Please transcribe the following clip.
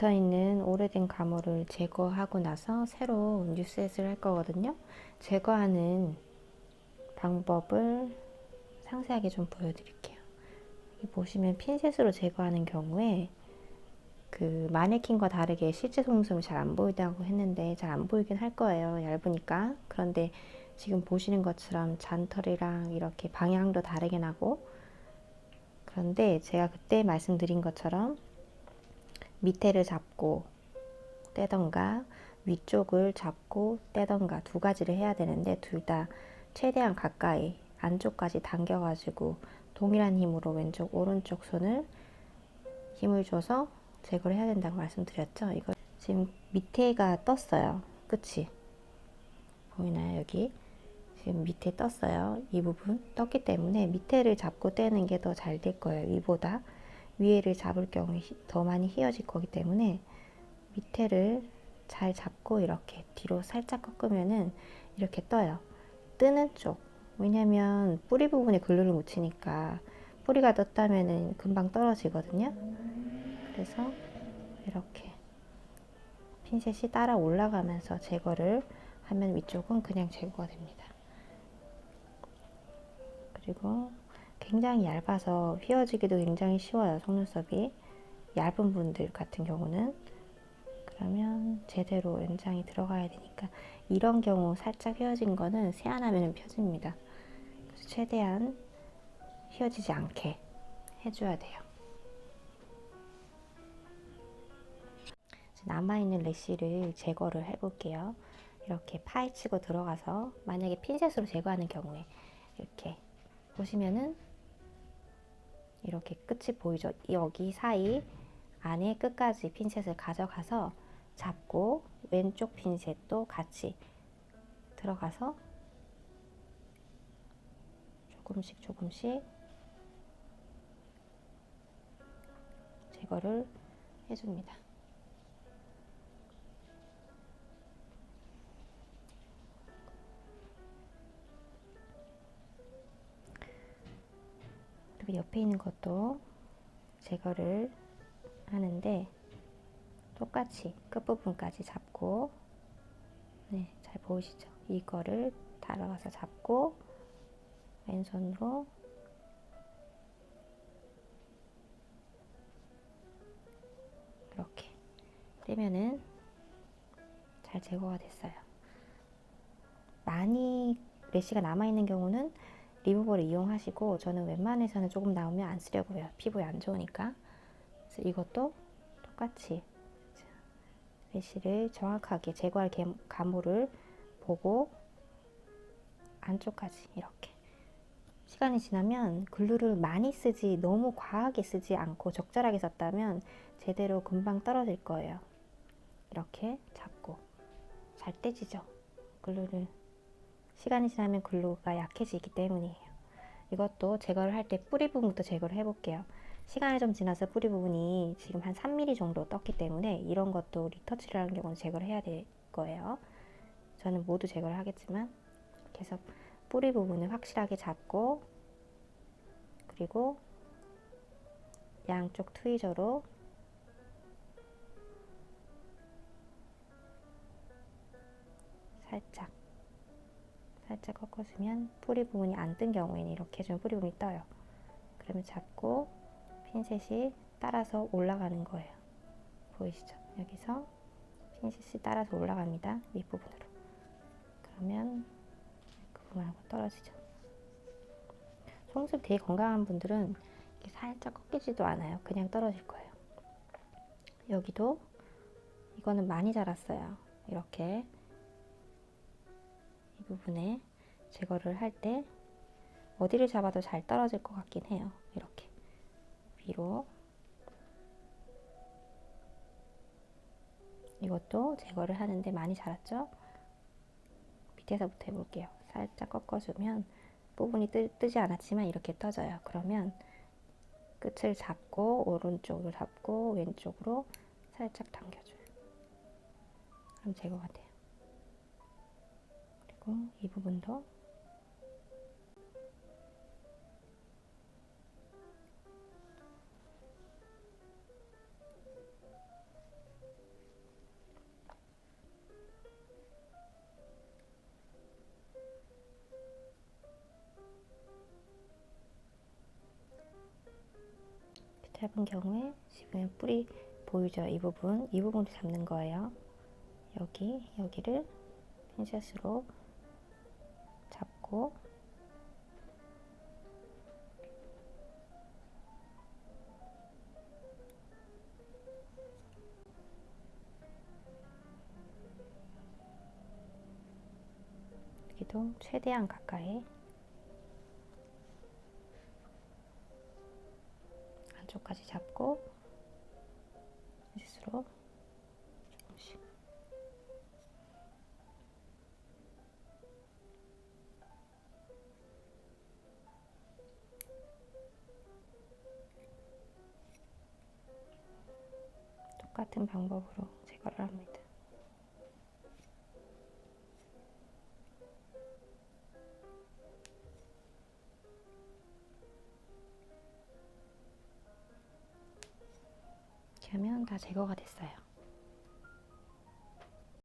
붙어 있는 오래된 가물을 제거하고 나서 새로 뉴셋을 할 거거든요. 제거하는 방법을 상세하게 좀 보여드릴게요. 보시면 핀셋으로 제거하는 경우에 그 마네킹과 다르게 실제 속눈썹이 잘 안 보인다고 했는데 잘 안 보이긴 할 거예요. 얇으니까. 그런데 지금 보시는 것처럼 잔털이랑 이렇게 방향도 다르게 나고 그런데 제가 그때 말씀드린 것처럼 밑에를 잡고 떼던가 위쪽을 잡고 떼던가 두 가지를 해야 되는데 둘 다 최대한 가까이 안쪽까지 당겨가지고 동일한 힘으로 왼쪽 오른쪽 손을 힘을 줘서 제거를 해야 된다고 말씀드렸죠. 이거 지금 밑에가 떴어요. 그치? 보이나요 여기? 지금 밑에 떴어요. 이 부분 떴기 때문에 밑에를 잡고 떼는 게 더 잘 될 거예요. 위보다 위에를 잡을 경우에 히- 더 많이 휘어질 거기 때문에 밑에를 잘 잡고 이렇게 뒤로 살짝 꺾으면은 이렇게 떠요. 뜨는 쪽. 왜냐면 뿌리 부분에 글루를 묻히니까 뿌리가 떴다면은 금방 떨어지거든요. 그래서 이렇게 핀셋이 따라 올라가면서 제거를 하면 위쪽은 그냥 제거가 됩니다. 그리고 굉장히 얇아서 휘어지기도 굉장히 쉬워요. 속눈썹이 얇은 분들 같은 경우는 그러면 제대로 연장이 들어가야 되니까 이런 경우 살짝 휘어진 거는 세안하면 펴집니다. 그래서 최대한 휘어지지 않게 해줘야 돼요. 남아있는 래쉬를 제거를 해볼게요. 이렇게 파헤치고 들어가서 만약에 핀셋으로 제거하는 경우에 이렇게 보시면은 이렇게 끝이 보이죠? 여기 사이 안에 끝까지 핀셋을 가져가서 잡고 왼쪽 핀셋도 같이 들어가서 조금씩 조금씩 제거를 해줍니다. 그리고 옆에 있는 것도 제거를 하는데 똑같이 끝부분까지 잡고 네, 잘 보이시죠? 이거를 달아가서 잡고 왼손으로 이렇게 떼면은 잘 제거가 됐어요. 많이 래쉬가 남아있는 경우는 리무버를 이용하시고 저는 웬만해서는 조금 나오면 안 쓰려고 해요. 피부에 안 좋으니까. 그래서 이것도 똑같이 래쉬를 정확하게 제거할 개- 가물을 보고 안쪽까지 이렇게 시간이 지나면 글루를 많이 쓰지 너무 과하게 쓰지 않고 적절하게 썼다면 제대로 금방 떨어질 거예요. 이렇게 잡고 잘 떼지죠. 글루를 시간이 지나면 글루가 약해지기 때문이에요. 이것도 제거를 할 때 뿌리 부분부터 제거를 해볼게요. 시간이 좀 지나서 뿌리 부분이 지금 한 3mm 정도 떴기 때문에 이런 것도 리터치를 하는 경우는 제거를 해야 될 거예요. 저는 모두 제거를 하겠지만 계속 뿌리 부분을 확실하게 잡고 그리고 양쪽 트위저로 살짝 살짝 꺾어주면 뿌리 부분이 안 뜬 경우에는 이렇게 해주면 뿌리 부분이 떠요. 그러면 잡고 핀셋이 따라서 올라가는 거예요. 보이시죠? 여기서 핀셋이 따라서 올라갑니다. 윗부분으로. 그러면 그 부분하고 떨어지죠. 속눈썹 되게 건강한 분들은 살짝 꺾이지도 않아요. 그냥 떨어질 거예요. 여기도 이거는 많이 자랐어요. 이렇게 이 부분에 제거를 할 때 어디를 잡아도 잘 떨어질 것 같긴 해요. 이렇게 위로 이것도 제거를 하는데 많이 자랐죠? 밑에서부터 해볼게요. 살짝 꺾어주면 부분이 뜨, 뜨지 않았지만 이렇게 떠져요. 그러면 끝을 잡고 오른쪽으로 잡고 왼쪽으로 살짝 당겨줘요. 그럼 제거가 돼요. 그리고 이 부분도 짧은 경우에 지금 뿌리 보이죠? 이 부분, 이 부분도 잡는 거예요. 여기, 여기를 핀셋으로 잡고. 여기도 최대한 가까이. 안쪽까지 잡고 핏으로 똑같은 방법으로 제거를 합니다. 이렇게 하면 다 제거가 됐어요.